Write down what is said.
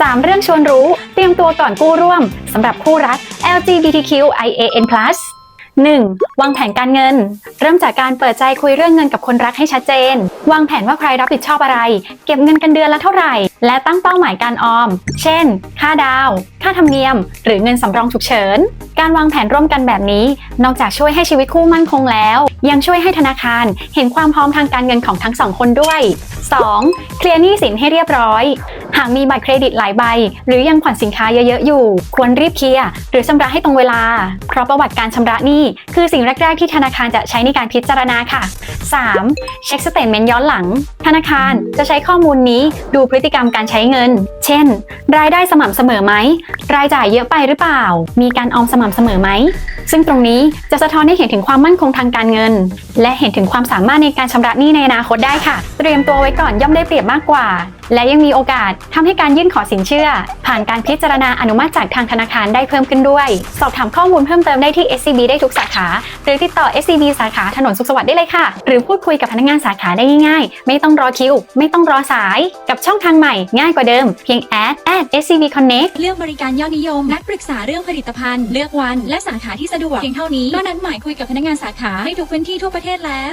3 เรื่องชวนรู้ เตรียมตัวก่อนกู้ร่วมสำหรับคู่รัก LGBTQIAN+ 1. วางแผนการเงิน เริ่มจากการเปิดใจคุยเรื่องเงินกับคนรักให้ชัดเจน วางแผนว่าใครรับผิดชอบอะไร เก็บเงินกันเดือนละเท่าไหร่ และตั้งเป้าหมายการออม เช่น ค่าดาว ค่าธรรมเนียม หรือเงินสำรองฉุกเฉิน การวางแผนร่วมกันแบบนี้ นอกจากช่วยให้ชีวิตคู่มั่นคงแล้ว ยังช่วยให้ธนาคารเห็นความพร้อมทางการเงินของทั้งสองคนด้วย 2. เคลียร์หนี้สินให้เรียบร้อยากมีบัตรเครดิตหลายใบ หรือยังผ่อนสินค้าเยอะๆอยู่ ควรรีบเคลียร์หรือชำระให้ตรงเวลา เพราะประวัติการชำระหนี้คือสิ่งแรก ๆ ที่ธนาคารจะใช้ในการพิจารณาค่ะ 3. เช็คสเตทเมนต์ย้อนหลัง ธนาคารจะใช้ข้อมูลนี้ดูพฤติกรรมการใช้เงิน เช่น รายได้สม่ำเสมอไหม รายจ่ายเยอะไปหรือเปล่า มีการออมสม่ำเสมอไหม ซึ่งตรงนี้จะสะท้อนให้เห็นถึงความมั่นคงทางการเงิน และเห็นถึงความสามารถในการชำระหนี้ในอนาคตได้ค่ะ เตรียมตัวไว้ก่อนย่อมได้เปรียบมากกว่า และยังมีโอกาสทำให้การยื่นขอสินเชื่อ ผ่านการพิจารณาอนุมัติจากทางธนาคารได้เพิ่มขึ้นด้วย สอบถามข้อมูลเพิ่มเติมได้ที่ SCB ได้ทุกสาขา หรือติดต่อ SCB สาขาถนนสุขสวัสดิ์ได้เลยค่ะ หรือพูดคุยกับพนักงานสาขาได้ง่ายๆ ไม่ต้องรอคิว ไม่ต้องรอสาย กับช่องทางใหม่ ง่ายกว่าเดิม เพียงแอด SCB Connect เลือกบริการยอดนิยมนัดปรึกษาเรื่องผลิตภัณฑ์ เลือกวันและสาขาที่สะดวกเพียงเท่านี้ก็นัดหมายคุยกับพนักงานสาขาให้ทุกพื้นที่ทั่วประเทศแล้ว